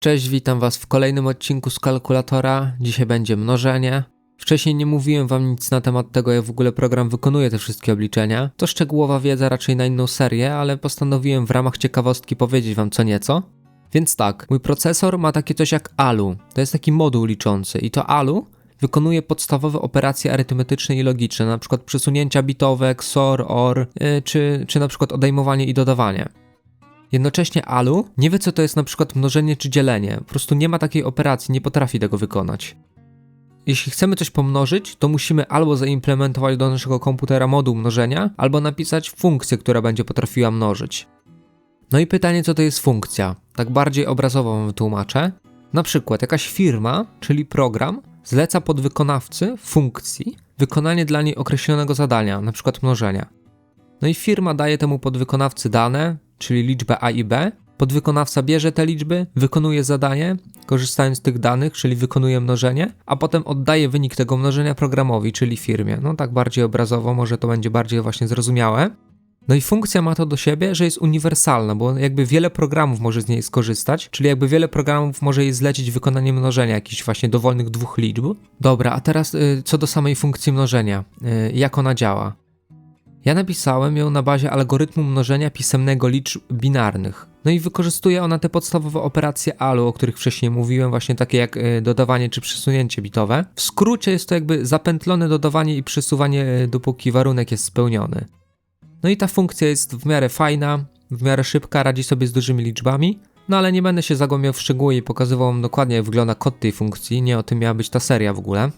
Cześć, witam Was w kolejnym odcinku z kalkulatora. Dzisiaj będzie mnożenie. Wcześniej nie mówiłem Wam nic na temat tego, jak w ogóle program wykonuje te wszystkie obliczenia. To szczegółowa wiedza raczej na inną serię, ale postanowiłem w ramach ciekawostki powiedzieć Wam co nieco. Więc tak, mój procesor ma takie coś jak ALU. To jest taki moduł liczący i to ALU wykonuje podstawowe operacje arytmetyczne i logiczne, przykład przesunięcia bitowe, XOR, OR, yy, czy, czy na przykład odejmowanie i dodawanie. Jednocześnie ALU nie wie, co to jest na przykład mnożenie czy dzielenie, po prostu nie ma takiej operacji, nie potrafi tego wykonać. Jeśli chcemy coś pomnożyć, to musimy albo zaimplementować do naszego komputera moduł mnożenia, albo napisać funkcję, która będzie potrafiła mnożyć. No i pytanie, co to jest funkcja? Tak bardziej obrazowo wam wytłumaczę. Na przykład jakaś firma, czyli program, zleca podwykonawcy funkcji wykonanie dla niej określonego zadania, przykład mnożenia. No i firma daje temu podwykonawcy dane, czyli liczbę A i B. Podwykonawca bierze te liczby, wykonuje zadanie, korzystając z tych danych, czyli wykonuje mnożenie, a potem oddaje wynik tego mnożenia programowi, czyli firmie. No tak bardziej obrazowo, może to będzie bardziej właśnie zrozumiałe. No i funkcja ma to do siebie, że jest uniwersalna, bo jakby wiele programów może z niej skorzystać, czyli jakby wiele programów może jej zlecić wykonanie mnożenia jakichś właśnie dowolnych dwóch liczb. Dobra, a teraz y, co do samej funkcji mnożenia. Y, jak ona działa? Ja napisałem ją na bazie algorytmu mnożenia pisemnego liczb binarnych. No i wykorzystuje ona te podstawowe operacje ALU, o których wcześniej mówiłem, właśnie takie jak y, dodawanie czy przesunięcie bitowe. W skrócie jest to jakby zapętlone dodawanie i przesuwanie, y, dopóki warunek jest spełniony. No i ta funkcja jest w miarę fajna, w miarę szybka, radzi sobie z dużymi liczbami. No ale nie będę się zagłębiał w szczegóły i pokazywał wam dokładnie jak wygląda kod tej funkcji, nie o tym miała być ta seria w ogóle.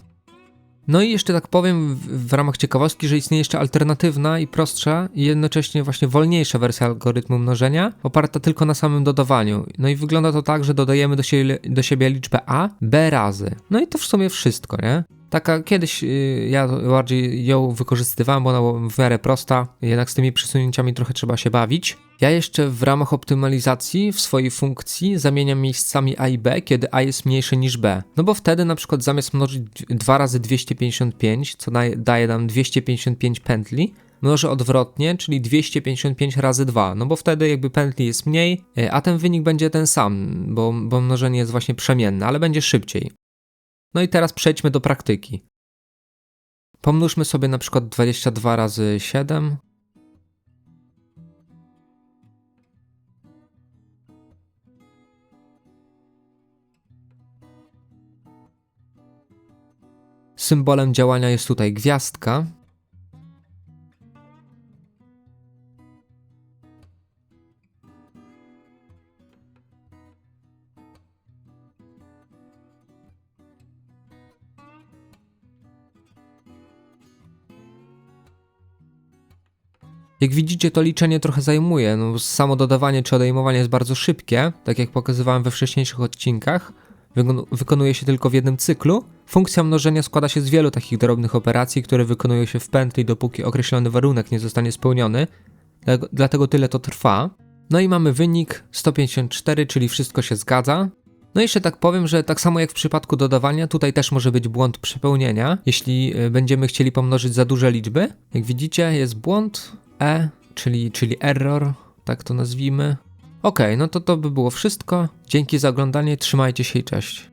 No i jeszcze tak powiem w, w, ramach ciekawostki, że istnieje jeszcze alternatywna i prostsza i jednocześnie właśnie wolniejsza wersja algorytmu mnożenia, oparta tylko na samym dodawaniu. No i wygląda to tak, że dodajemy do siebie, do siebie liczbę a b razy. No i to w sumie wszystko, nie? Taka kiedyś yy, ja bardziej ją wykorzystywałem, bo ona była w miarę prosta, jednak z tymi przesunięciami trochę trzeba się bawić. Ja jeszcze w ramach optymalizacji w swojej funkcji zamieniam miejscami a i b, kiedy a jest mniejsze niż b. No bo wtedy na przykład zamiast mnożyć 2 razy 255, co daje, nam 255 pętli, mnożę odwrotnie, czyli 255 razy 2, no bo wtedy jakby pętli jest mniej, a ten wynik będzie ten sam, bo, bo mnożenie jest właśnie przemienne, ale będzie szybciej. No i teraz przejdźmy do praktyki. Pomnóżmy sobie na przykład 22 razy 7. Symbolem działania jest tutaj gwiazdka. Jak widzicie, to liczenie trochę zajmuje. No, samo dodawanie czy odejmowanie jest bardzo szybkie, tak jak pokazywałem we wcześniejszych odcinkach. Wykonuje się tylko w jednym cyklu. Funkcja mnożenia składa się z wielu takich drobnych operacji, które wykonują się w pętli, dopóki określony warunek nie zostanie spełniony. Dlatego tyle to trwa. No i mamy wynik 154, czyli wszystko się zgadza. No i jeszcze tak powiem, że tak samo jak w przypadku dodawania, tutaj też może być błąd przepełnienia, jeśli y, będziemy chcieli pomnożyć za duże liczby. Jak widzicie, jest błąd, E, czyli, czyli error, tak to nazwijmy. Ok, no to to by było wszystko. Dzięki za oglądanie, trzymajcie się i cześć.